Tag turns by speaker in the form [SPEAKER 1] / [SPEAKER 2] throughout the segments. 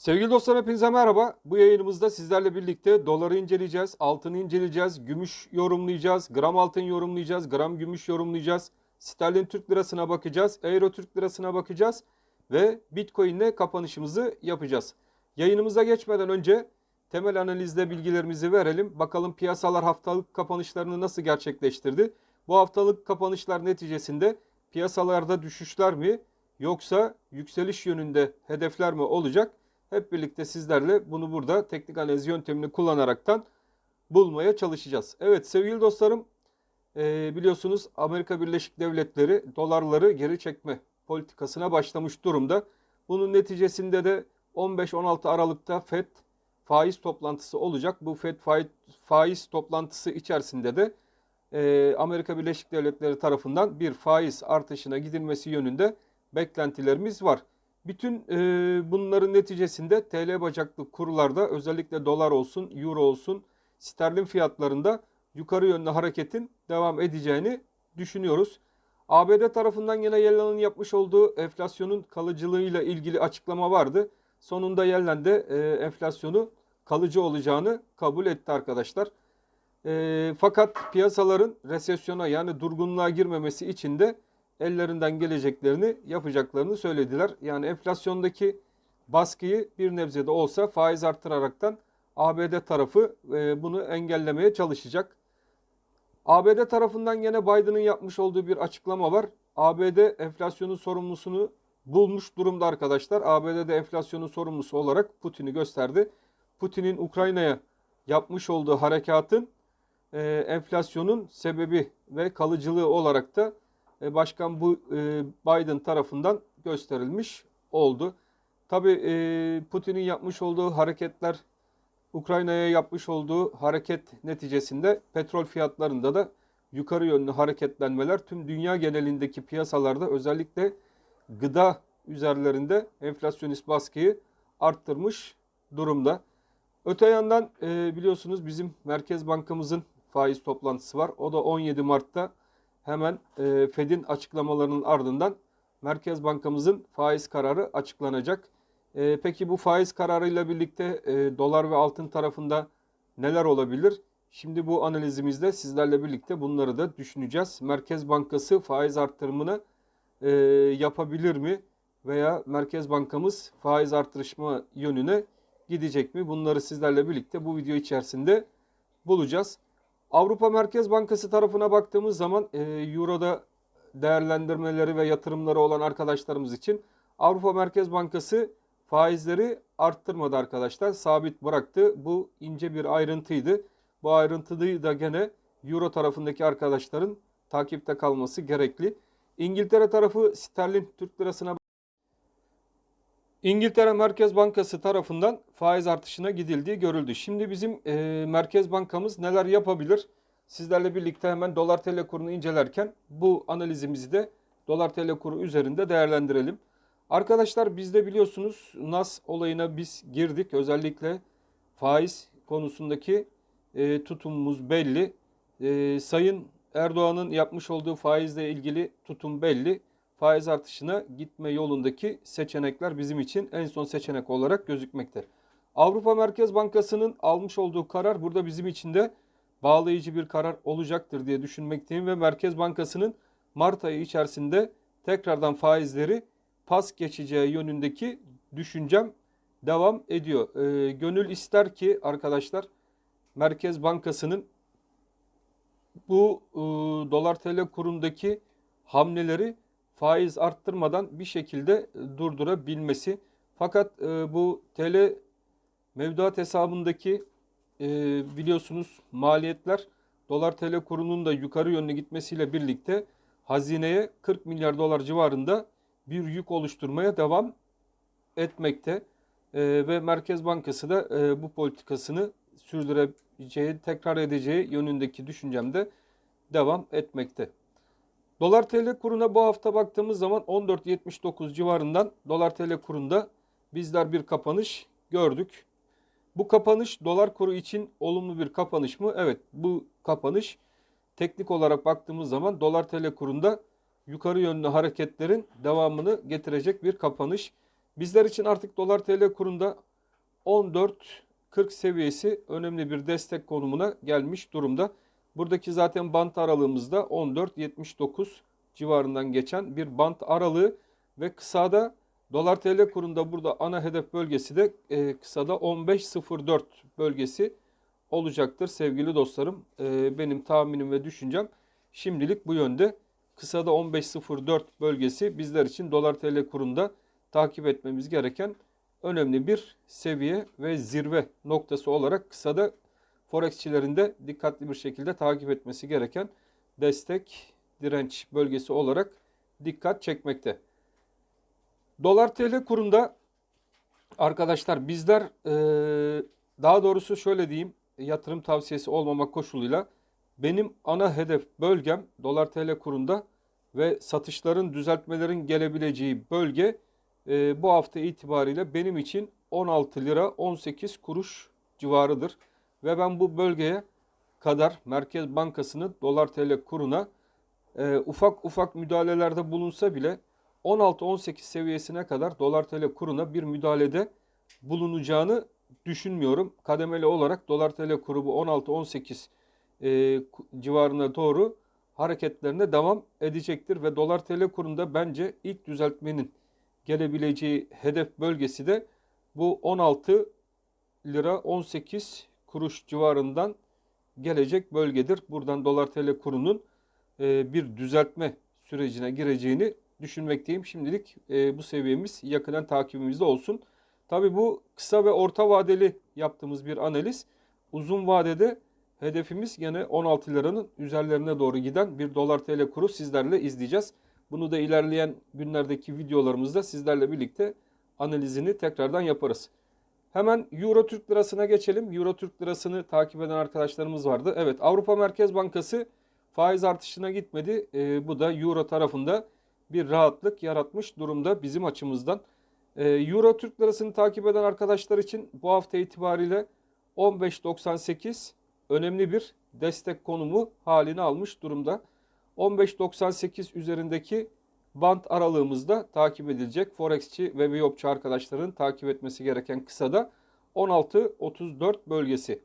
[SPEAKER 1] Sevgili dostlar hepinize merhaba. Bu yayınımızda sizlerle birlikte doları inceleyeceğiz, altını inceleyeceğiz, gümüş yorumlayacağız, gram altın yorumlayacağız, gram gümüş yorumlayacağız. Sterlin Türk Lirası'na bakacağız, Euro Türk Lirası'na bakacağız ve Bitcoin ile kapanışımızı yapacağız. Yayınımıza geçmeden önce temel analizde bilgilerimizi verelim. Bakalım piyasalar haftalık kapanışlarını nasıl gerçekleştirdi? Bu haftalık kapanışlar neticesinde piyasalarda düşüşler mi yoksa yükseliş yönünde hedefler mi olacak? Hep birlikte sizlerle bunu burada teknik analiz yöntemini kullanaraktan bulmaya çalışacağız. Evet sevgili dostlarım e, biliyorsunuz Amerika Birleşik Devletleri dolarları geri çekme politikasına başlamış durumda. Bunun neticesinde de 15-16 Aralık'ta FED faiz toplantısı olacak. Bu FED faiz, toplantısı içerisinde de e, Amerika Birleşik Devletleri tarafından bir faiz artışına gidilmesi yönünde beklentilerimiz var. Bütün e, bunların neticesinde TL bacaklı kurlarda özellikle dolar olsun, euro olsun, sterlin fiyatlarında yukarı yönlü hareketin devam edeceğini düşünüyoruz. ABD tarafından yine Yellen'in yapmış olduğu enflasyonun kalıcılığıyla ilgili açıklama vardı. Sonunda Yellen de e, enflasyonu kalıcı olacağını kabul etti arkadaşlar. E, fakat piyasaların resesyona yani durgunluğa girmemesi için de ellerinden geleceklerini yapacaklarını söylediler. Yani enflasyondaki baskıyı bir nebze de olsa faiz arttıraraktan ABD tarafı e, bunu engellemeye çalışacak. ABD tarafından yine Biden'ın yapmış olduğu bir açıklama var. ABD enflasyonun sorumlusunu bulmuş durumda arkadaşlar. ABD'de enflasyonun sorumlusu olarak Putin'i gösterdi. Putin'in Ukrayna'ya yapmış olduğu harekatın e, enflasyonun sebebi ve kalıcılığı olarak da Başkan bu e, Biden tarafından gösterilmiş oldu. Tabi Putin'in yapmış olduğu hareketler Ukrayna'ya yapmış olduğu hareket neticesinde petrol fiyatlarında da yukarı yönlü hareketlenmeler tüm dünya genelindeki piyasalarda özellikle gıda üzerlerinde enflasyonist baskıyı arttırmış durumda. Öte yandan e, biliyorsunuz bizim Merkez Bankamızın faiz toplantısı var. O da 17 Mart'ta hemen e, Fed'in açıklamalarının ardından Merkez Bankamızın faiz kararı açıklanacak. E, peki bu faiz kararıyla birlikte e, dolar ve altın tarafında neler olabilir? Şimdi bu analizimizde sizlerle birlikte bunları da düşüneceğiz. Merkez Bankası faiz arttırımını e, yapabilir mi? Veya Merkez Bankamız faiz artırışma yönüne gidecek mi? Bunları sizlerle birlikte bu video içerisinde bulacağız. Avrupa Merkez Bankası tarafına baktığımız zaman e, Euro'da değerlendirmeleri ve yatırımları olan arkadaşlarımız için Avrupa Merkez Bankası faizleri arttırmadı arkadaşlar. Sabit bıraktı. Bu ince bir ayrıntıydı. Bu ayrıntıyı da gene Euro tarafındaki arkadaşların takipte kalması gerekli. İngiltere tarafı sterlin Türk lirasına İngiltere Merkez Bankası tarafından faiz artışına gidildiği görüldü. Şimdi bizim e, Merkez Bankamız neler yapabilir? Sizlerle birlikte hemen dolar TL kurunu incelerken bu analizimizi de dolar TL kuru üzerinde değerlendirelim. Arkadaşlar bizde biliyorsunuz NAS olayına biz girdik. Özellikle faiz konusundaki e, tutumumuz belli. E, Sayın Erdoğan'ın yapmış olduğu faizle ilgili tutum belli faiz artışına gitme yolundaki seçenekler bizim için en son seçenek olarak gözükmekte. Avrupa Merkez Bankası'nın almış olduğu karar burada bizim için de bağlayıcı bir karar olacaktır diye düşünmekteyim ve Merkez Bankası'nın Mart ayı içerisinde tekrardan faizleri pas geçeceği yönündeki düşüncem devam ediyor. E, gönül ister ki arkadaşlar Merkez Bankası'nın bu e, dolar TL kurundaki hamleleri faiz arttırmadan bir şekilde e, durdurabilmesi. Fakat e, bu TL mevduat hesabındaki e, biliyorsunuz maliyetler dolar TL kurunun da yukarı yönlü gitmesiyle birlikte hazineye 40 milyar dolar civarında bir yük oluşturmaya devam etmekte. E, ve Merkez Bankası da e, bu politikasını sürdüreceği, tekrar edeceği yönündeki düşüncemde devam etmekte. Dolar TL kuruna bu hafta baktığımız zaman 14.79 civarından dolar TL kurunda bizler bir kapanış gördük. Bu kapanış dolar kuru için olumlu bir kapanış mı? Evet bu kapanış teknik olarak baktığımız zaman dolar TL kurunda yukarı yönlü hareketlerin devamını getirecek bir kapanış. Bizler için artık dolar TL kurunda 14.40 seviyesi önemli bir destek konumuna gelmiş durumda. Buradaki zaten bant aralığımızda 14.79 civarından geçen bir bant aralığı ve kısada dolar TL kurunda burada ana hedef bölgesi de e, kısada 15.04 bölgesi olacaktır sevgili dostlarım. E, benim tahminim ve düşüncem şimdilik bu yönde. Kısada 15.04 bölgesi bizler için dolar TL kurunda takip etmemiz gereken önemli bir seviye ve zirve noktası olarak kısada Forexçilerinde dikkatli bir şekilde takip etmesi gereken destek direnç bölgesi olarak dikkat çekmekte. Dolar TL kurunda arkadaşlar bizler eee, daha doğrusu şöyle diyeyim yatırım tavsiyesi olmamak koşuluyla benim ana hedef bölgem dolar TL kurunda ve satışların düzeltmelerin gelebileceği bölge eee, bu hafta itibariyle benim için 16 lira 18 kuruş civarıdır. Ve ben bu bölgeye kadar Merkez Bankası'nın dolar TL kuruna e, ufak ufak müdahalelerde bulunsa bile 16-18 seviyesine kadar dolar TL kuruna bir müdahalede bulunacağını düşünmüyorum. Kademeli olarak dolar TL kuru bu 16-18 e, civarına doğru hareketlerine devam edecektir ve dolar TL kurunda bence ilk düzeltmenin gelebileceği hedef bölgesi de bu 16 lira 18 kuruş civarından gelecek bölgedir. Buradan dolar TL kurunun e, bir düzeltme sürecine gireceğini düşünmekteyim. Şimdilik e, bu seviyemiz yakından takibimizde olsun. Tabi bu kısa ve orta vadeli yaptığımız bir analiz. Uzun vadede hedefimiz gene 16 liranın üzerlerine doğru giden bir dolar TL kuru sizlerle izleyeceğiz. Bunu da ilerleyen günlerdeki videolarımızda sizlerle birlikte analizini tekrardan yaparız. Hemen Euro Türk Lirası'na geçelim. Euro Türk Lirası'nı takip eden arkadaşlarımız vardı. Evet Avrupa Merkez Bankası faiz artışına gitmedi. Ee, bu da Euro tarafında bir rahatlık yaratmış durumda bizim açımızdan. Ee, Euro Türk Lirası'nı takip eden arkadaşlar için bu hafta itibariyle 15.98 önemli bir destek konumu halini almış durumda. 15.98 üzerindeki bant aralığımızda takip edilecek. Forexçi ve Viyopçu arkadaşların takip etmesi gereken kısada 16.34 bölgesi.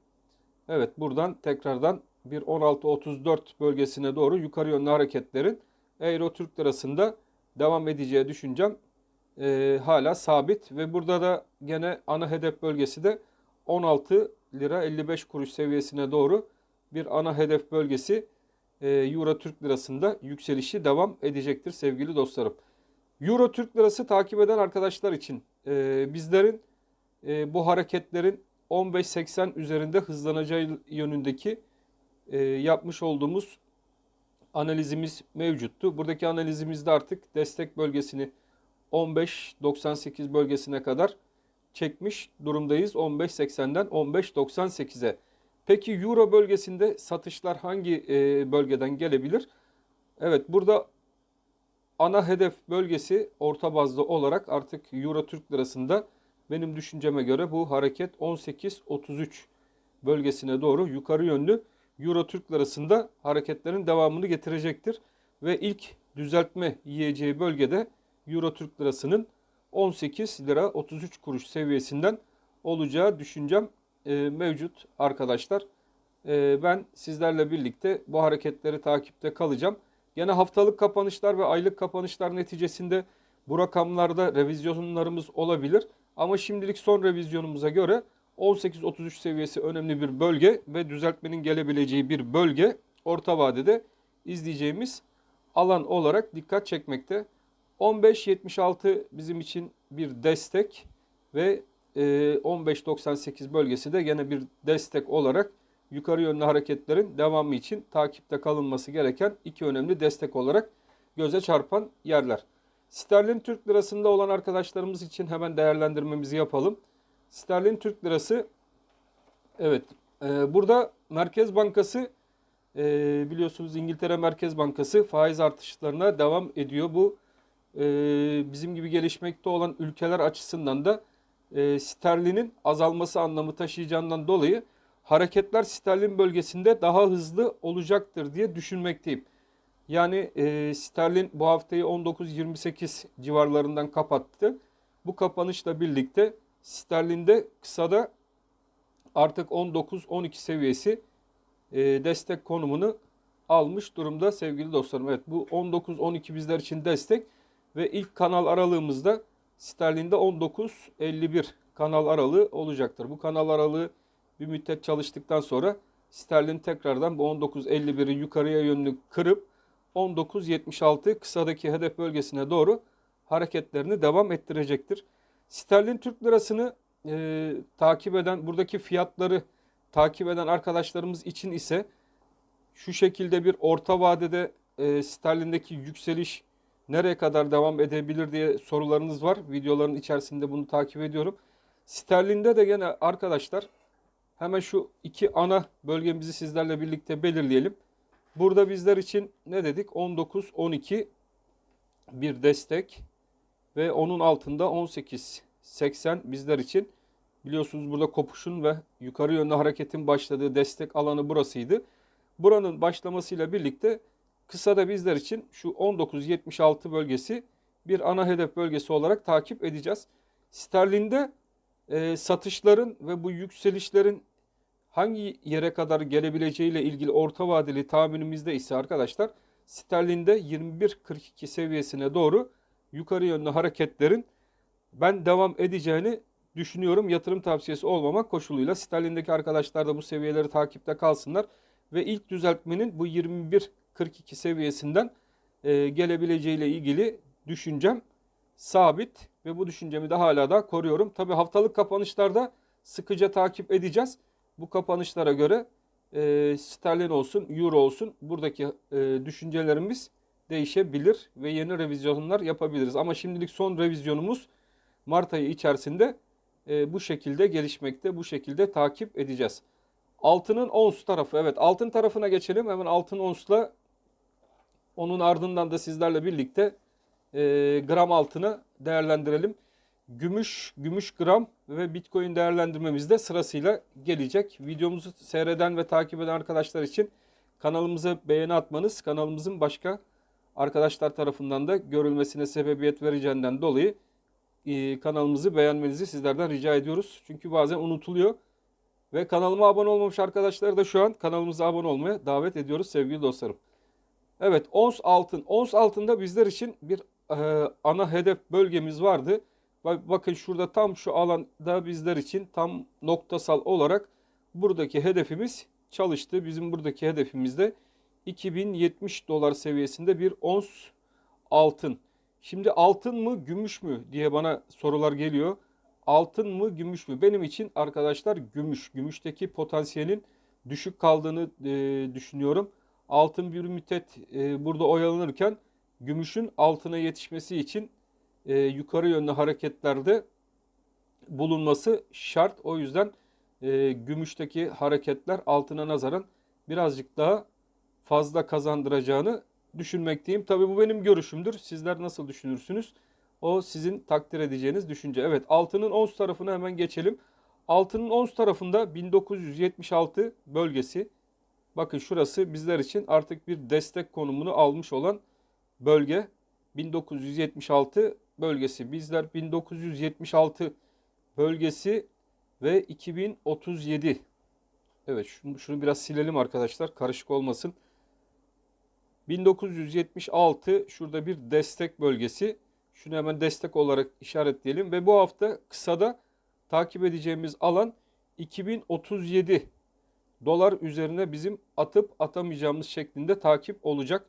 [SPEAKER 1] Evet buradan tekrardan bir 16.34 bölgesine doğru yukarı yönlü hareketlerin Euro Türk Lirası'nda devam edeceği düşüncem e, hala sabit ve burada da gene ana hedef bölgesi de 16 lira 55 kuruş seviyesine doğru bir ana hedef bölgesi Euro Türk Lirası'nda yükselişi devam edecektir sevgili dostlarım. Euro Türk Lirası takip eden arkadaşlar için e, bizlerin e, bu hareketlerin 15.80 üzerinde hızlanacağı yönündeki e, yapmış olduğumuz analizimiz mevcuttu. Buradaki analizimizde artık destek bölgesini 15.98 bölgesine kadar çekmiş durumdayız. 15.80'den 15.98'e. Peki Euro bölgesinde satışlar hangi e, bölgeden gelebilir? Evet burada ana hedef bölgesi orta bazlı olarak artık Euro Türk Lirası'nda benim düşünceme göre bu hareket 18.33 bölgesine doğru yukarı yönlü Euro Türk Lirası'nda hareketlerin devamını getirecektir. Ve ilk düzeltme yiyeceği bölgede Euro Türk Lirası'nın 18 lira 33 kuruş seviyesinden olacağı düşüncem e, mevcut arkadaşlar. E, ben sizlerle birlikte bu hareketleri takipte kalacağım. Gene haftalık kapanışlar ve aylık kapanışlar neticesinde bu rakamlarda revizyonlarımız olabilir. Ama şimdilik son revizyonumuza göre 18.33 seviyesi önemli bir bölge ve düzeltmenin gelebileceği bir bölge orta vadede izleyeceğimiz alan olarak dikkat çekmekte. 15.76 bizim için bir destek ve 15.98 bölgesi de gene bir destek olarak yukarı yönlü hareketlerin devamı için takipte kalınması gereken iki önemli destek olarak göze çarpan yerler. Sterlin Türk Lirası'nda olan arkadaşlarımız için hemen değerlendirmemizi yapalım. Sterlin Türk Lirası evet e, burada Merkez Bankası e, biliyorsunuz İngiltere Merkez Bankası faiz artışlarına devam ediyor. Bu e, bizim gibi gelişmekte olan ülkeler açısından da e, sterlinin azalması anlamı taşıyacağından dolayı hareketler sterlin bölgesinde daha hızlı olacaktır diye düşünmekteyim. Yani e, sterlin bu haftayı 19.28 civarlarından kapattı. Bu kapanışla birlikte Sterlinde kısada artık 19-12 seviyesi e, destek konumunu almış durumda sevgili dostlarım. Evet bu 19-12 bizler için destek ve ilk kanal aralığımızda sterlinde 19-51 kanal aralığı olacaktır. Bu kanal aralığı bir müddet çalıştıktan sonra sterlin tekrardan bu 19.51'i yukarıya yönlü kırıp 19.76 kısadaki hedef bölgesine doğru hareketlerini devam ettirecektir. Sterlin Türk lirasını e, takip eden buradaki fiyatları takip eden arkadaşlarımız için ise şu şekilde bir orta vadede e, sterlindeki yükseliş nereye kadar devam edebilir diye sorularınız var. Videoların içerisinde bunu takip ediyorum. Sterlinde de gene arkadaşlar hemen şu iki ana bölgemizi sizlerle birlikte belirleyelim. Burada bizler için ne dedik? 19-12 bir destek ve onun altında 18-80 bizler için. Biliyorsunuz burada kopuşun ve yukarı yönlü hareketin başladığı destek alanı burasıydı. Buranın başlamasıyla birlikte kısada bizler için şu 19.76 bölgesi bir ana hedef bölgesi olarak takip edeceğiz. Sterlinde e, satışların ve bu yükselişlerin hangi yere kadar gelebileceğiyle ilgili orta vadeli tahminimizde ise arkadaşlar sterlinde 21.42 seviyesine doğru yukarı yönlü hareketlerin ben devam edeceğini düşünüyorum. Yatırım tavsiyesi olmamak koşuluyla sterlindeki arkadaşlar da bu seviyeleri takipte kalsınlar ve ilk düzeltmenin bu 21.42 seviyesinden e, gelebileceğiyle ilgili düşüncem sabit ve bu düşüncemi de hala da koruyorum. Tabi haftalık kapanışlarda sıkıca takip edeceğiz. Bu kapanışlara göre e, sterlin olsun, euro olsun buradaki e, düşüncelerimiz değişebilir ve yeni revizyonlar yapabiliriz. Ama şimdilik son revizyonumuz Mart ayı içerisinde e, bu şekilde gelişmekte, bu şekilde takip edeceğiz. Altının ons tarafı, evet altın tarafına geçelim. Hemen altın onsla onun ardından da sizlerle birlikte e, gram altını değerlendirelim. Gümüş, gümüş gram ve bitcoin değerlendirmemiz de sırasıyla gelecek. Videomuzu seyreden ve takip eden arkadaşlar için kanalımıza beğeni atmanız, kanalımızın başka arkadaşlar tarafından da görülmesine sebebiyet vereceğinden dolayı e, kanalımızı beğenmenizi sizlerden rica ediyoruz. Çünkü bazen unutuluyor. Ve kanalıma abone olmamış arkadaşlar da şu an kanalımıza abone olmaya davet ediyoruz sevgili dostlarım. Evet ons altın. Ons altında bizler için bir e, ana hedef bölgemiz vardı. Bakın şurada tam şu alanda bizler için tam noktasal olarak buradaki hedefimiz çalıştı. Bizim buradaki hedefimiz de 2070 dolar seviyesinde bir ons altın. Şimdi altın mı gümüş mü diye bana sorular geliyor. Altın mı gümüş mü? Benim için arkadaşlar gümüş. Gümüşteki potansiyelin düşük kaldığını e, düşünüyorum. Altın bir müddet e, burada oyalanırken gümüşün altına yetişmesi için e, yukarı yönlü hareketlerde bulunması şart. O yüzden e, gümüşteki hareketler altına nazaran birazcık daha fazla kazandıracağını düşünmekteyim. Tabii bu benim görüşümdür. Sizler nasıl düşünürsünüz? O sizin takdir edeceğiniz düşünce. Evet altının ons tarafına hemen geçelim. Altının ons tarafında 1976 bölgesi. Bakın şurası bizler için artık bir destek konumunu almış olan bölge. 1976 bölgesi. Bizler 1976 bölgesi ve 2037. Evet şunu, şunu biraz silelim arkadaşlar karışık olmasın. 1976 şurada bir destek bölgesi. Şunu hemen destek olarak işaretleyelim ve bu hafta kısada takip edeceğimiz alan 2037 dolar üzerine bizim atıp atamayacağımız şeklinde takip olacak.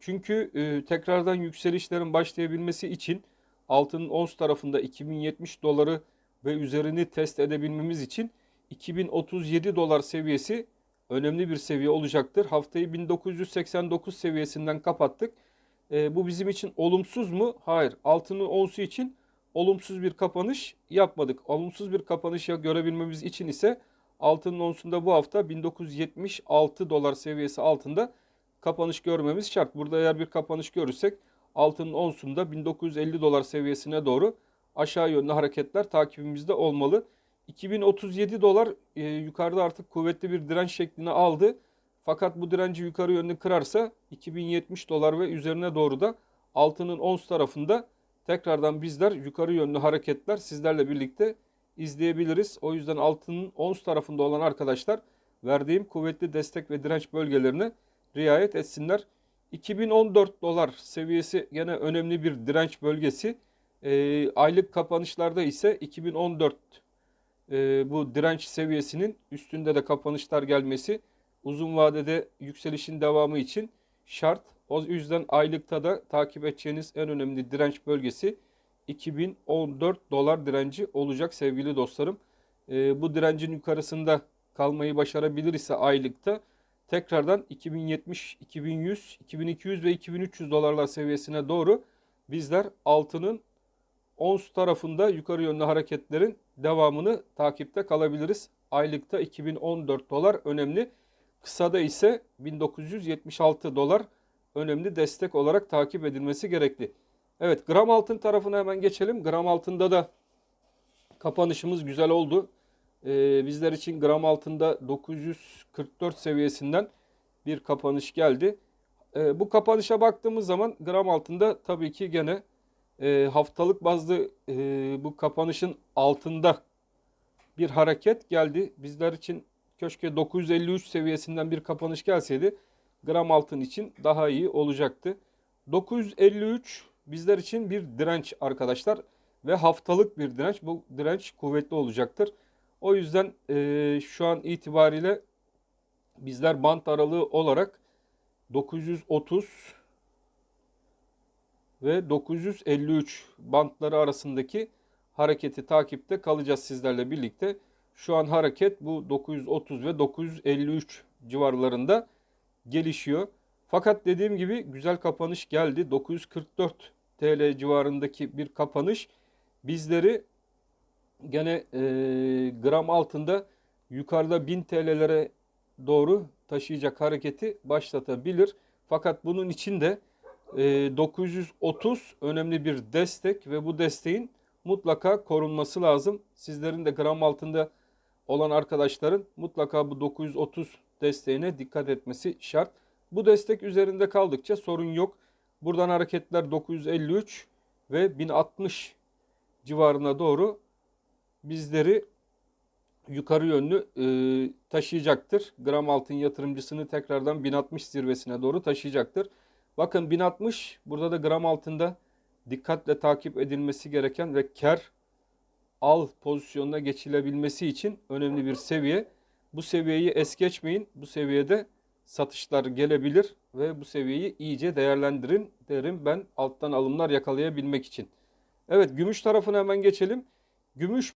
[SPEAKER 1] Çünkü e, tekrardan yükselişlerin başlayabilmesi için altının ons tarafında 2070 doları ve üzerini test edebilmemiz için 2037 dolar seviyesi önemli bir seviye olacaktır. Haftayı 1989 seviyesinden kapattık. E, bu bizim için olumsuz mu? Hayır. Altının onsu için olumsuz bir kapanış yapmadık. Olumsuz bir kapanış görebilmemiz için ise altının onsunda bu hafta 1976 dolar seviyesi altında kapanış görmemiz şart. Burada eğer bir kapanış görürsek altının onsunda 1950 dolar seviyesine doğru aşağı yönlü hareketler takibimizde olmalı. 2037 dolar e, yukarıda artık kuvvetli bir direnç şeklini aldı. Fakat bu direnci yukarı yönlü kırarsa 2070 dolar ve üzerine doğru da altının ons tarafında tekrardan bizler yukarı yönlü hareketler sizlerle birlikte izleyebiliriz. O yüzden altının ons tarafında olan arkadaşlar verdiğim kuvvetli destek ve direnç bölgelerine riayet etsinler. 2014 dolar seviyesi gene önemli bir direnç bölgesi. Ee, aylık kapanışlarda ise 2014 e, bu direnç seviyesinin üstünde de kapanışlar gelmesi uzun vadede yükselişin devamı için şart. O yüzden aylıkta da takip edeceğiniz en önemli direnç bölgesi 2014 dolar direnci olacak sevgili dostlarım. Ee, bu direncin yukarısında kalmayı başarabilir ise aylıkta tekrardan 2070, 2100, 2200 ve 2300 dolarlar seviyesine doğru bizler altının ons tarafında yukarı yönlü hareketlerin devamını takipte kalabiliriz. Aylıkta 2014 dolar önemli. Kısada ise 1976 dolar önemli destek olarak takip edilmesi gerekli. Evet gram altın tarafına hemen geçelim. Gram altında da kapanışımız güzel oldu. Ee, bizler için gram altında 944 seviyesinden bir kapanış geldi. Ee, bu kapanışa baktığımız zaman gram altında tabii ki gene e, haftalık bazlı e, bu kapanışın altında bir hareket geldi. Bizler için köşke 953 seviyesinden bir kapanış gelseydi gram altın için daha iyi olacaktı. 953 bizler için bir direnç arkadaşlar ve haftalık bir direnç. Bu direnç kuvvetli olacaktır. O yüzden e, şu an itibariyle bizler bant aralığı olarak 930 ve 953 bantları arasındaki hareketi takipte kalacağız sizlerle birlikte. Şu an hareket bu 930 ve 953 civarlarında gelişiyor. Fakat dediğim gibi güzel kapanış geldi. 944 TL civarındaki bir kapanış bizleri gene e, gram altında yukarıda 1000 TL'lere doğru taşıyacak hareketi başlatabilir. Fakat bunun için de e, 930 önemli bir destek ve bu desteğin mutlaka korunması lazım. Sizlerin de gram altında olan arkadaşların mutlaka bu 930 desteğine dikkat etmesi şart. Bu destek üzerinde kaldıkça sorun yok. Buradan hareketler 953 ve 1060 civarına doğru bizleri yukarı yönlü e, taşıyacaktır. Gram altın yatırımcısını tekrardan 1060 zirvesine doğru taşıyacaktır. Bakın 1060 burada da gram altında dikkatle takip edilmesi gereken ve kar al pozisyonuna geçilebilmesi için önemli bir seviye. Bu seviyeyi es geçmeyin. Bu seviyede satışlar gelebilir ve bu seviyeyi iyice değerlendirin derim ben alttan alımlar yakalayabilmek için. Evet gümüş tarafına hemen geçelim. Gümüş